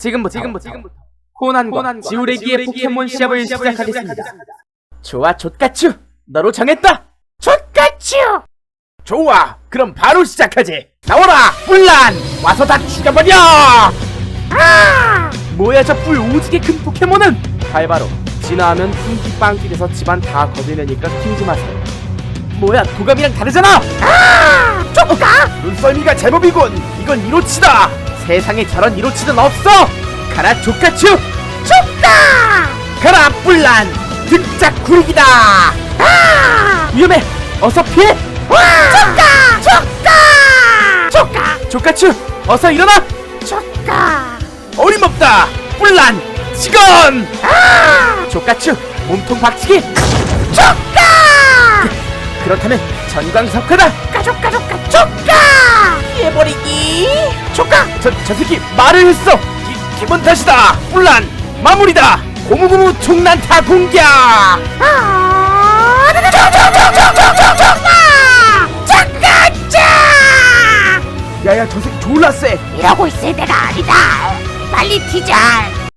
지금부터 지금부터 지금부터 코난과 지우레기의 포켓몬 시합을 시작하겠습니다. 좋아, 족가츄. 너로 정했다. 족가츄. 좋아, 그럼 바로 시작하지. 나와라, 뿔란. 와서 다 죽여버려. 아! 뭐야, 저 뿔 오지게 큰 포켓몬은? 발바로 진화하면 풍기빵길에서 집안 다 거들려니까 키우지 마세요. 뭐야, 도감이랑 다르잖아. 아! 족가. 눈썰미가 제법이군. 이건 이로치다. 세상에 저런 이로치는 없어. 가라, 족가츄. 족가. 가라, 뿔란. 등짝 구르기다. 아! 위험해. 어서 피해. 족가. 족가. 족가. 족가츄. 어서 일어나. 족가. 어림없다. 뿔란. 직원. 아! 족가츄. 몸통 박치기. 족가. 그렇다면 전광석화다. 가족 가족 족가. 저저 새끼 말을 했어. 기, 기분 탓이다. 뿔란. 마무리다. 고무고무 총난타 공격. 아! 야야 저 새끼 졸라 세. 이러고 있을 때가 아니다. 빨리 튀자.